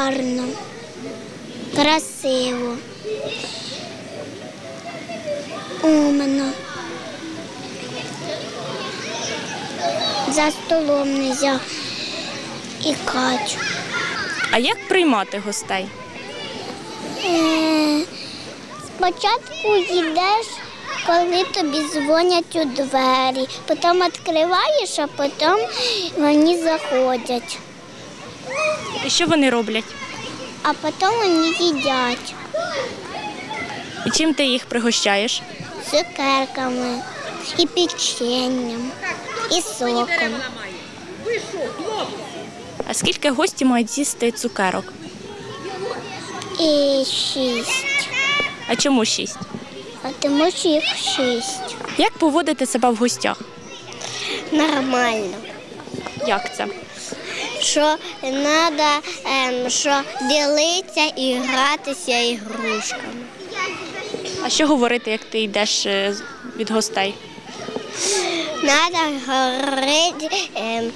гарно, красиво, умно. За столом нельзя і качу. А як приймати гостей? Е, Спочатку йдеш, коли тобі дзвонять у двері, потім відкриваєш, а потім вони заходять, що вони роблять? а потім вони їдять І чим ти їх пригощаєш? цукерками і печенням, і соком. А скільки гості мають з'їсти цукерок? І шість. А чому шість? А тому що їх шість. Як поводити себе в гостях? Нормально. Як це? Що треба, ем, що ділитися і гратися ігрушками. А що говорити, як ти йдеш е, від гостей? Надо говорить ем,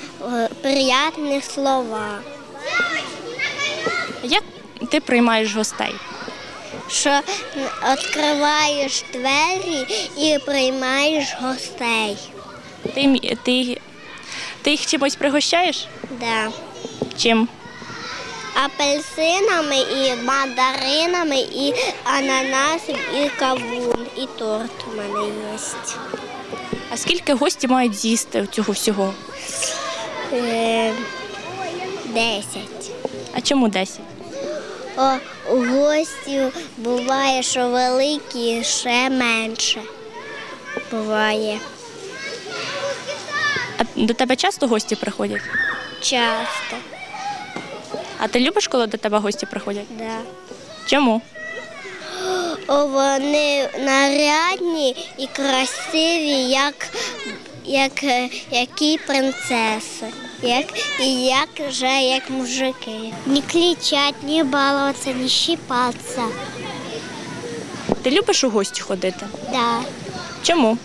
приятні слова. Як ти приймаєш гостей? Що відкриваєш двері і приймаєш гостей. Ти, ти, ти їх чимось пригощаєш? Да. Чим? Апельсинами і мандаринами, і ананасом, і кавун, і торт у мене є. А скільки гості мають з'їсти цього всього? Е, Десять. А чому 10? О, у гостів буває, що великі, ще менше. Буває до тебе часто гості приходять? часто. А ти любиш, коли до тебе гості приходять? Да. Чому? О, вони нарядні і красиві, як, як, е, які принцеси, як, і як вже як мужики. Не кричать, не балуватися, не щипатися. Ти любиш у гості ходити? Да. Чому?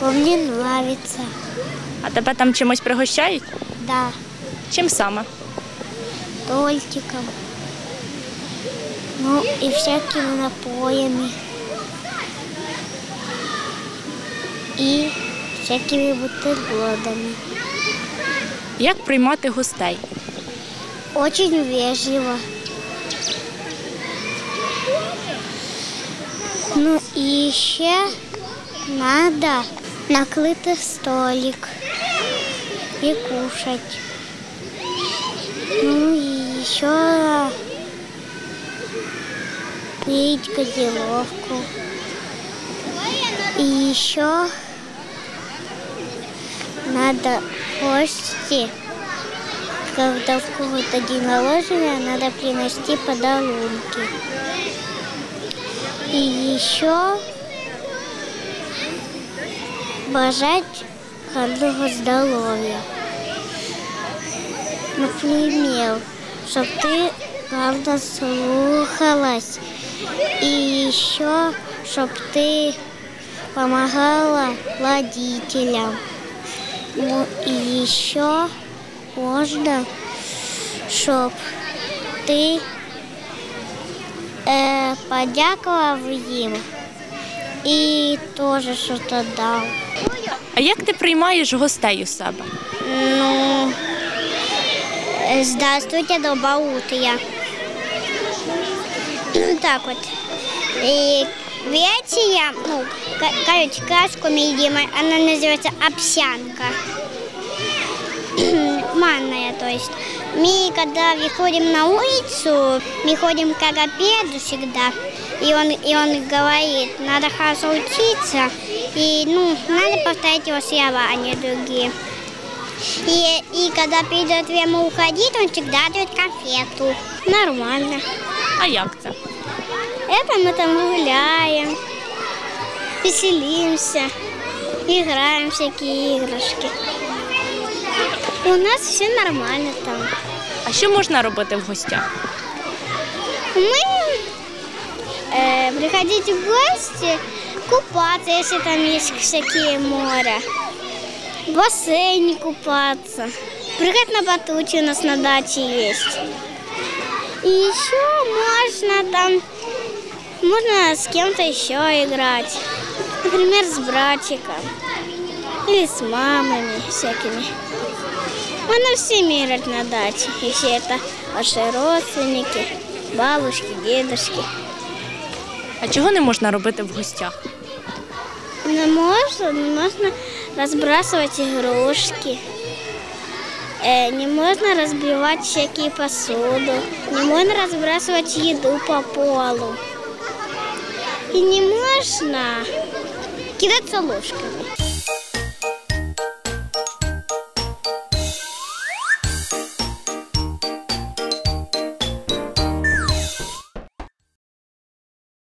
Бо мені подобається. А тебе там чимось пригощають? Да. Чим саме? тортиком. Ну и всякими напоями. И всякими бутербродами. Як приймати гостей? Очень вежливо. Ну и еще надо накрыть столик и кушать. Ну и еще пить газировку. И еще надо гости, когда в кого-то день рождения, надо принести подарунки. И еще бажать гарного здоров'я. Наприклад, щоб ти гарно слухалась і ще, щоб ти допомагала родителям. Ну і ще можна, щоб ти э, подякував їм і теж щось дав. А як ти приймаєш гостей у себе? Ну, э, здравствуйте, доброе утро. Так вот. И вечером, ну, ко- короче, краску мы едим, она называется овсянка. Манная, то есть. Мы, когда выходим на улицу, мы ходим к логопеду всегда, и он, и он говорит, надо хорошо учиться, и, ну, надо повторять его слова, а не другие. И, и когда придет время уходить, он всегда дает конфету. Нормально. А як це? Это мы там гуляем, веселимся, играем в всякие игрушки. И у нас все нормально там. А що можна робити в гостях? Мы э, приходить в гости, купаться, если там есть всякие моря. В бассейне купаться. Прыгать на батуте у нас на даче есть. И еще можно там, можно с кем-то еще играть. Например, с братиком. Или с мамами всякими. Можно всеми играть на даче, если это ваши родственники, бабушки, дедушки. А чого не можна робити в гостях? Не можно, не можно разбрасывать игрушки. Э, не можно разбивать всякие посуду. Не можно разбрасывать еду по полу. И не можно кидаться ложками.